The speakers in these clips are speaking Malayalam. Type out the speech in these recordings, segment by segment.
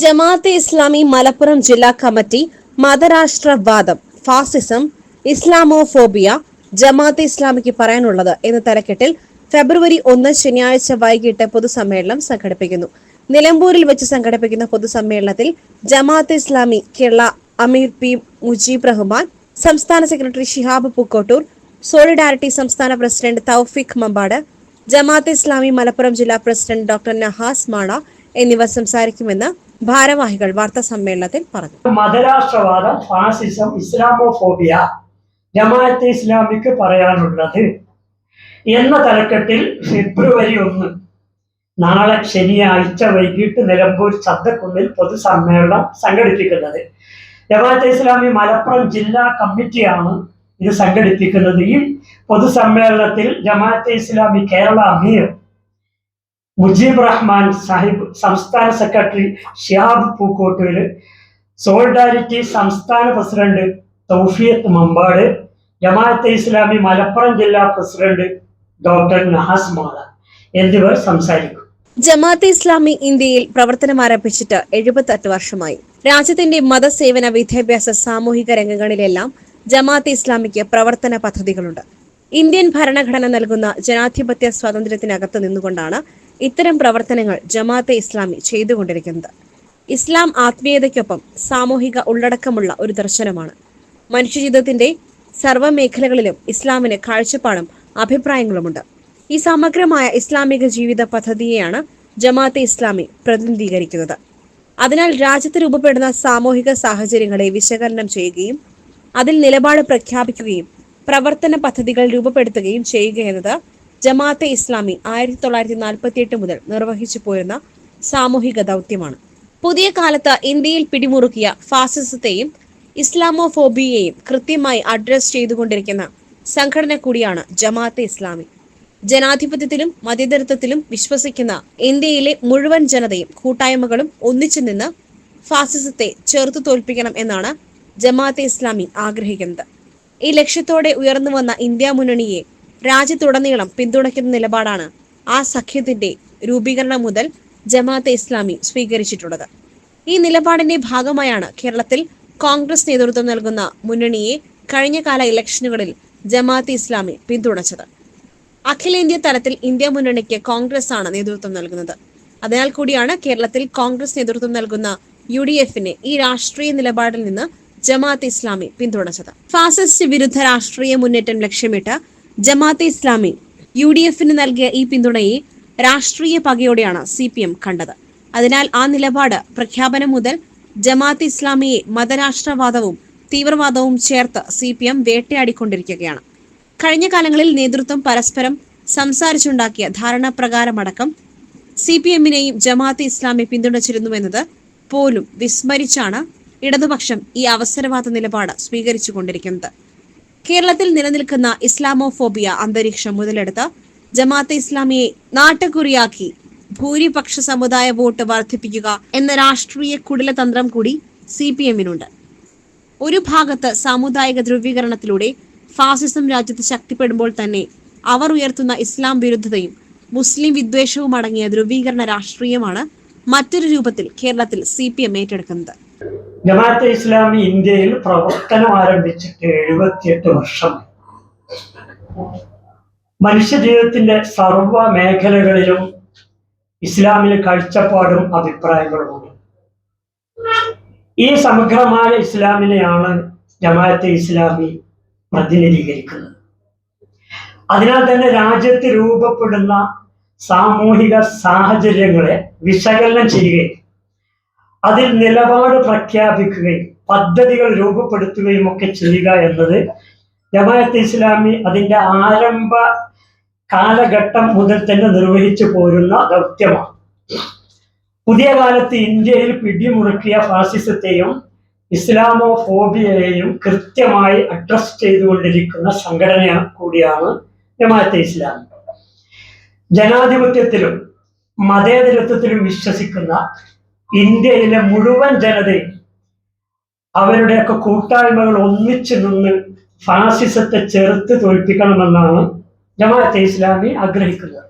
ജമാഅത്തെ ഇസ്ലാമി മലപ്പുറം ജില്ലാ കമ്മിറ്റി മതരാഷ്ട്രവാദം ഫാസിസം ഇസ്ലാമോഫോബിയ ജമാഅത്തെ ഇസ്ലാമിക്ക് പറയാനുള്ളത് എന്ന തലക്കെട്ടിൽ ഫെബ്രുവരി ഒന്ന് ശനിയാഴ്ച വൈകിട്ട് പൊതുസമ്മേളനം സംഘടിപ്പിക്കുന്നു. നിലമ്പൂരിൽ വെച്ച് സംഘടിപ്പിക്കുന്ന പൊതുസമ്മേളനത്തിൽ ജമാഅത്തെ ഇസ്ലാമി കേരള അമീർ പി മുജീബ് റഹ്മാൻ സംസ്ഥാന സെക്രട്ടറി ഷിഹാബ് പൂക്കോട്ടൂർ സോളിഡാരിറ്റി സംസ്ഥാന പ്രസിഡന്റ് തൗഫിഖ് മമ്പാട് ജമാഅത്തെ ഇസ്ലാമി മലപ്പുറം ജില്ലാ പ്രസിഡന്റ് ഡോക്ടർ നഹാസ് മാണ എന്നിവർ സംസാരിക്കുമെന്ന് ഭാരവാഹികൾ വാർത്താ സമ്മേളനത്തിൽ പറഞ്ഞു. മതരാഷ്ട്രവാദം ഫാസിസം ഇസ്ലാമോഫോബിയ ജമാഅത്തെ ഇസ്ലാമിക്ക് പറയാനുള്ളത് എന്ന തലക്കെട്ടിൽ ഫെബ്രുവരി ഒന്ന് നാളെ ശനിയാഴ്ച വൈകിട്ട് നിലമ്പൂർ ചന്തക്കുന്നിൽ പൊതുസമ്മേളനം സംഘടിപ്പിക്കുന്നത്. ജമാഅത്തെ ഇസ്ലാമി മലപ്പുറം ജില്ലാ കമ്മിറ്റിയാണ് ഇത് സംഘടിപ്പിക്കുന്നത്. ഈ പൊതുസമ്മേളനത്തിൽ ജമാഅത്തെ ഇസ്ലാമി കേരള അമീർ മുജീബ് റഹ്മാൻ സാഹിബ് സംസ്ഥാന സെക്രട്ടറി ഷിയാബ് പൂക്കോട്ടൂര് സോളിഡാരിറ്റി സംസ്ഥാന പ്രസിഡന്റ് തൗഫിയത്ത് മമ്പാട് ജമാഅത്തെ ഇസ്ലാമി മലപ്പുറം ജില്ലാ പ്രസിഡന്റ് ഡോക്ടർ നഹാസ് മാള എന്നിവർ സംസാരിക്കും. ജമാഅത്തെ ഇസ്ലാമി ഇന്ത്യയിൽ പ്രവർത്തനം ആരംഭിച്ചിട്ട് എഴുപത്തെട്ട് വർഷമായി. രാജ്യത്തിന്റെ മതസേവന വിദ്യാഭ്യാസ സാമൂഹിക രംഗങ്ങളിലെല്ലാം ജമാഅത്തെ ഇസ്ലാമിക്ക് പ്രവർത്തന പദ്ധതികളുണ്ട്. ഇന്ത്യൻ ഭരണഘടന നൽകുന്ന ജനാധിപത്യ സ്വാതന്ത്ര്യത്തിനകത്ത് നിന്നുകൊണ്ടാണ് ഇത്തരം പ്രവർത്തനങ്ങൾ ജമാഅത്തെ ഇസ്ലാമി ചെയ്തുകൊണ്ടിരിക്കുന്നത്. ഇസ്ലാം ആത്മീയതയ്ക്കൊപ്പം സാമൂഹിക ഉള്ളടക്കമുള്ള ഒരു ദർശനമാണ്. മനുഷ്യജീവിതത്തിന്റെ സർവമേഖലകളിലും ഇസ്ലാമിന് കാഴ്ചപ്പാടും അഭിപ്രായങ്ങളുമുണ്ട്. ഈ സമഗ്രമായ ഇസ്ലാമിക ജീവിത പദ്ധതിയെയാണ് ജമാഅത്തെ ഇസ്ലാമി പ്രതിനിധീകരിക്കുന്നത്. അതിനാൽ രാജ്യത്ത് രൂപപ്പെടുന്ന സാമൂഹിക സാഹചര്യങ്ങളെ വിശകലനം ചെയ്യുകയും അതിൽ നിലപാട് പ്രഖ്യാപിക്കുകയും പ്രവർത്തന പദ്ധതികൾ രൂപപ്പെടുത്തുകയും ചെയ്യുക എന്നത് ജമാഅത്തെ ഇസ്ലാമി ആയിരത്തി തൊള്ളായിരത്തി നാൽപ്പത്തി എട്ട് മുതൽ നിർവഹിച്ചു പോരുന്ന സാമൂഹിക ദൗത്യമാണ്. പുതിയ കാലത്ത് ഇന്ത്യയിൽ പിടിമുറുക്കിയ ഫാസിസത്തെയും ഇസ്ലാമോഫോബിയയെയും കൃത്യമായി അഡ്രസ് ചെയ്തുകൊണ്ടിരിക്കുന്ന സംഘടന കൂടിയാണ് ജമാഅത്തെ ഇസ്ലാമി. ജനാധിപത്യത്തിലും മതേതരത്വത്തിലും വിശ്വസിക്കുന്ന ഇന്ത്യയിലെ മുഴുവൻ ജനതയും കൂട്ടായ്മകളും ഒന്നിച്ചു നിന്ന് ഫാസിസത്തെ ചെറുത്തു തോൽപ്പിക്കണം എന്നാണ് ജമാഅത്തെ ഇസ്ലാമി ആഗ്രഹിക്കുന്നത്. ഈ ലക്ഷ്യത്തോടെ ഉയർന്നു വന്ന ഇന്ത്യ മുന്നണിയെ രാജ്യത്തുടനീളം പിന്തുണയ്ക്കുന്ന നിലപാടാണ് ആ സഖ്യത്തിന്റെ രൂപീകരണം മുതൽ ജമാഅത്തെ ഇസ്ലാമി സ്വീകരിച്ചിട്ടുള്ളത്. ഈ നിലപാടിന്റെ ഭാഗമായാണ് കേരളത്തിൽ കോൺഗ്രസ് നേതൃത്വം നൽകുന്ന മുന്നണിയെ കഴിഞ്ഞ കാല ഇലക്ഷനുകളിൽ ജമാഅത്തെ ഇസ്ലാമി പിന്തുണച്ചത്. അഖിലേന്ത്യാ തലത്തിൽ ഇന്ത്യ മുന്നണിക്ക് കോൺഗ്രസ് ആണ് നേതൃത്വം നൽകുന്നത്. അതിനാൽ കൂടിയാണ് കേരളത്തിൽ കോൺഗ്രസ് നേതൃത്വം നൽകുന്ന യു ഡി എഫിനെ ഈ രാഷ്ട്രീയ നിലപാടിൽ നിന്ന് ജമാഅത്തെ ഇസ്ലാമി പിന്തുണച്ചത്. ഫാസിസ്റ്റ് വിരുദ്ധ രാഷ്ട്രീയ മുന്നേറ്റം ലക്ഷ്യമിട്ട് ജമാഅത്തെ ഇസ്ലാമി യു ഡി എഫിന് നൽകിയ ഈ പിന്തുണയെ രാഷ്ട്രീയ പകയോടെയാണ് സി പി എം കണ്ടത്. അതിനാൽ ആ നിലപാട് പ്രഖ്യാപനം മുതൽ ജമാഅത്തെ ഇസ്ലാമിയെ മതരാഷ്ട്രവാദവും തീവ്രവാദവും ചേർത്ത് സി പി എം വേട്ടയാടിക്കൊണ്ടിരിക്കുകയാണ്. കഴിഞ്ഞ കാലങ്ങളിൽ നേതൃത്വം പരസ്പരം സംസാരിച്ചുണ്ടാക്കിയ ധാരണപ്രകാരമടക്കം സി പി എമ്മിനെയും ജമാഅത്തെ ഇസ്ലാമി പിന്തുണച്ചിരുന്നുവെന്നത് പോലും വിസ്മരിച്ചാണ് ഇടതുപക്ഷം ഈ അവസരവാദ നിലപാട് സ്വീകരിച്ചുകൊണ്ടിരിക്കുന്നത്. കേരളത്തിൽ നിലനിൽക്കുന്ന ഇസ്ലാമോഫോബിയ അന്തരീക്ഷം മുതലെടുത്ത് ജമാഅത്തെ ഇസ്ലാമിയെ നാട്ടുകുറിയാക്കി ഭൂരിപക്ഷ സമുദായ വോട്ട് വർദ്ധിപ്പിക്കുക എന്ന രാഷ്ട്രീയ കുടിലതന്ത്രം കൂടി സി പി എമ്മിനുണ്ട് ഒരു ഭാഗത്ത് സാമുദായിക ധ്രുവീകരണത്തിലൂടെ ഫാസിസം രാജ്യത്ത് ശക്തിപ്പെടുമ്പോൾ തന്നെ അവർ ഉയർത്തുന്ന ഇസ്ലാം വിരുദ്ധതയും മുസ്ലിം വിദ്വേഷവും അടങ്ങിയ ധ്രുവീകരണ രാഷ്ട്രീയമാണ് മറ്റൊരു രൂപത്തിൽ കേരളത്തിൽ സി ഏറ്റെടുക്കുന്നത്. ജമാഅത്തെ ഇസ്ലാമി ഇന്ത്യയിൽ പ്രവർത്തനം ആരംഭിച്ചിട്ട് എഴുപത്തിയെട്ട് വർഷം മനുഷ്യജീവിതത്തിന്റെ സർവ മേഖലകളിലും ഇസ്ലാമിന് കാഴ്ചപ്പാടും അഭിപ്രായങ്ങളുമുണ്ട്. ഈ സമഗ്രമായ ഇസ്ലാമിനെയാണ് ജമാഅത്തെ ഇസ്ലാമി പ്രതിനിധീകരിക്കുന്നത്. അതിനാൽ തന്നെ രാജ്യത്ത് രൂപപ്പെടുന്ന സാമൂഹിക സാഹചര്യങ്ങളെ വിശകലനം ചെയ്യുകയും അതിൽ നിലപാട് പ്രഖ്യാപിക്കുകയും പദ്ധതികൾ രൂപപ്പെടുത്തുകയും ഒക്കെ ചെയ്യുക എന്നത് ജമാഅത്ത് ഇസ്ലാമി അതിന്റെ ആരംഭ കാലഘട്ടം മുതൽ തന്നെ നിർവഹിച്ചു പോരുന്ന ദൗത്യമാണ്. പുതിയ കാലത്ത് ഇന്ത്യയിൽ പിടിമുറുക്കിയ ഫാസിസത്തെയും ഇസ്ലാമോ ഫോബിയയെയും കൃത്യമായി അഡ്രസ് ചെയ്തുകൊണ്ടിരിക്കുന്ന സംഘടന കൂടിയാണ് ജമാഅത്തെ ഇസ്ലാം ജനാധിപത്യത്തിലും മതേതരത്വത്തിലും വിശ്വസിക്കുന്ന ഇന്ത്യയിലെ മുഴുവൻ ജനതയും അവരുടെയൊക്കെ കൂട്ടായ്മകൾ ഒന്നിച്ചു നിന്ന് ഫാസിസത്തെ ചെറുത്ത് തോൽപ്പിക്കണമെന്നാണ് ജമാഅത്തെ ഇസ്ലാമി ആഗ്രഹിക്കുന്നത്.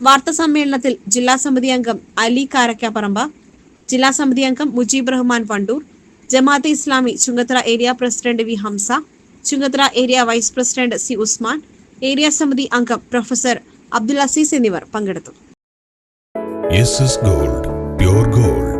വാർത്താ സമ്മേളനത്തിൽ ജില്ലാ സമിതി അംഗം അലി കാരക്കാപ്പറമ്പ ജില്ലാ സമിതി അംഗം Mujeeb Rahman Wandoor Jamaat e Islami Chungathara area president V Hamza Chungathara area vice president C Usman area സമിതി അംഗം പ്രൊഫസർ അബ്ദുൽ അസീസ് എന്നിവർ പങ്കെടുത്തു. Gold pure gold